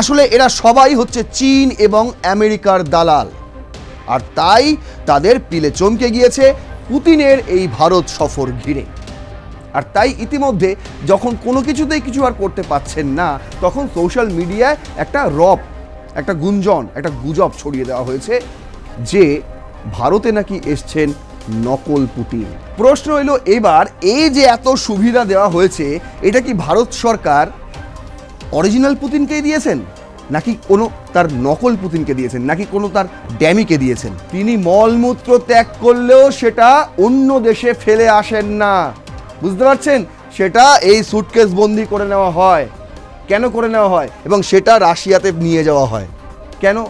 আসলে এরা সবাই হচ্ছে চীন এবং আমেরিকার দালাল। আর তাই তাদের পিলে চমকে গিয়েছে পুতিনের এই ভারত সফর ঘিরে। আর তাই ইতিমধ্যে যখন কোনো কিছুতেই কিছু আর করতে পাচ্ছেন না, তখন সোশ্যাল মিডিয়ায় একটা রব, একটা গুঞ্জন, একটা গুজব ছড়িয়ে দেওয়া হয়েছে যে ভারতে নাকি এসছেন নকল পুতিন। প্রশ্ন হলো এবার এই যে এত সুবিধা দেওয়া হয়েছে, এটা কি ভারত সরকার অরিজিনাল পুতিনকেই দিয়েছেন? নাকি কোনো তার নকল পুতিনকে দিয়েছেন? নাকি কোনো তার ড্যামিকে দিয়েছেন? তিনি মলমূত্র ত্যাগ করলেও সেটা অন্য দেশে ফেলে আসেন না। বুঝতে পারছেন? সেটা এই সুটকেস বন্দি করে নেওয়া হয়। কেন করে নেওয়া হয়? এবং সেটা রাশিয়াতে নিয়ে যাওয়া হয়। কেন?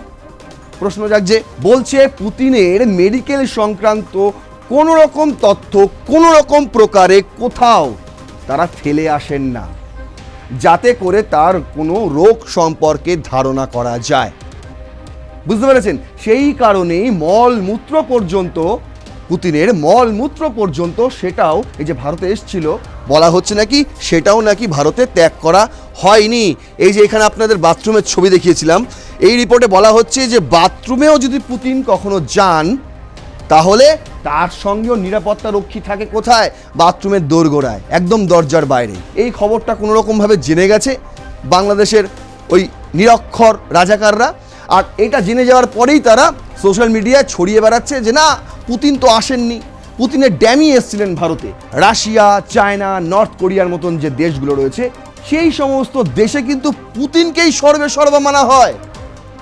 প্রশ্ন জাগছে বলছে পুতিনের মেডিকেল সংক্রান্ত কোনো রকম তথ্য, কোনো রকম প্রকারে কোথাও তারা ফেলে আসেন না। যাতে করে তার কোনো রোগ সম্পর্কে ধারণা করা যায়। বুঝতে পেরেছেন? সেই কারণেই মলমূত্র পর্যন্ত, পুতিনের মলমূত্র পর্যন্ত সেটাও এই যে ভারতে এসছিল, বলা হচ্ছে নাকি সেটাও নাকি ভারতে ত্যাগ করা হয়নি। এই যে এখানে আপনাদের বাথরুমের ছবি দেখিয়েছিলাম, এই রিপোর্টে বলা হচ্ছে যে বাথরুমেও যদি পুতিন কখনো যান তাহলে তার সঙ্গেও নিরাপত্তা রক্ষী থাকে কোথায়? বাথরুমের দোরগোড়ায়, একদম দরজার বাইরে। এই খবরটা কোনো রকমভাবে জেনে গেছে বাংলাদেশের ওই নিরক্ষর রাজাকাররা। আর এটা জেনে যাওয়ার পরেই তারা সোশ্যাল মিডিয়ায় ছড়িয়ে বেড়াচ্ছে যে না, পুতিন তো আসেননি। পুতিনের ড্যামি এসছিলেন ভারতে। রাশিয়া, চায়না, নর্থ কোরিয়ার মতন যে দেশগুলো রয়েছে, সেই সমস্ত দেশে কিন্তু পুতিনকেই সর্বে সর্বা মানা হয়।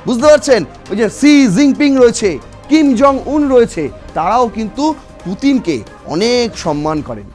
বুঝতে পারছেন? ওই যে সি জিনপিং রয়েছে। কিম জং উন রয়েছে তারাও কিন্তু পুতিনকে অনেক সম্মান করেন।